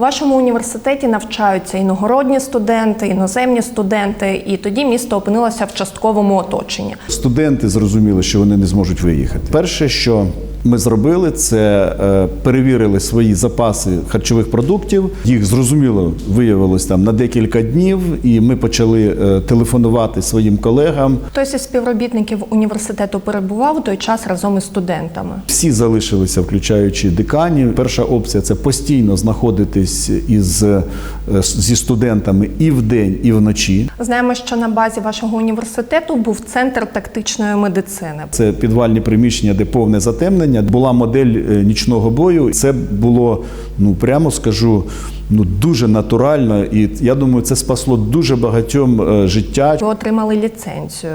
Вашому університеті навчаються іногородні студенти, іноземні студенти, і тоді місто опинилося в частковому оточенні. Студенти зрозуміли, що вони не зможуть виїхати. Перше, що ми зробили, це е, перевірили свої запаси харчових продуктів. Їх зрозуміло виявилось там на декілька днів, і ми почали е, телефонувати своїм колегам. Хтось із співробітників університету перебував той час разом із студентами. Всі залишилися, включаючи деканів. Перша опція це постійно знаходитись із е, зі студентами і вдень, і вночі. Знаємо, що на базі вашого університету був центр тактичної медицини. Це підвальні приміщення, де повне затемнення. Була модель е, нічного бою. Це було, ну прямо скажу, ну дуже натурально, і я думаю, це спасло дуже багатьом е, життя. Ви отримали ліцензію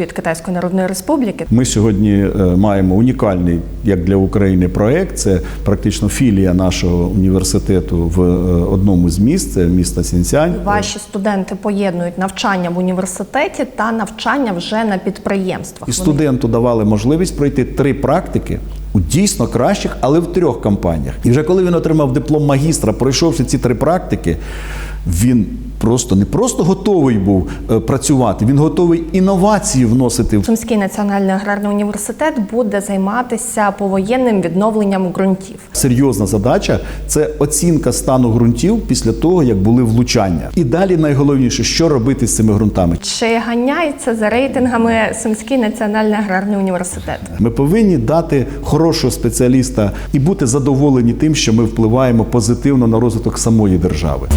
від Китайської Народної Республіки. Ми сьогодні е, маємо унікальний як для України проект. Це практично філія нашого університету в е, одному з міст, це міста Сінцянь. Ваші студенти поєднують навчання в університеті та навчання вже на підприємствах. І студенту давали можливість пройти три практики дійсно кращих, але в трьох компаніях. І вже коли він отримав диплом магістра, пройшовши ці три практики, він просто не просто готовий був е, працювати, він готовий інновації вносити в Сумський національний аграрний університет буде займатися повоєнним відновленням ґрунтів. Серйозна задача це оцінка стану ґрунтів після того, як були влучання. І далі найголовніше, що робити з цими ґрунтами. Чи ганяється за рейтингами Сумський національний аграрний університет? Ми повинні дати хорошого спеціаліста і бути задоволені тим, що ми впливаємо позитивно на розвиток самої держави.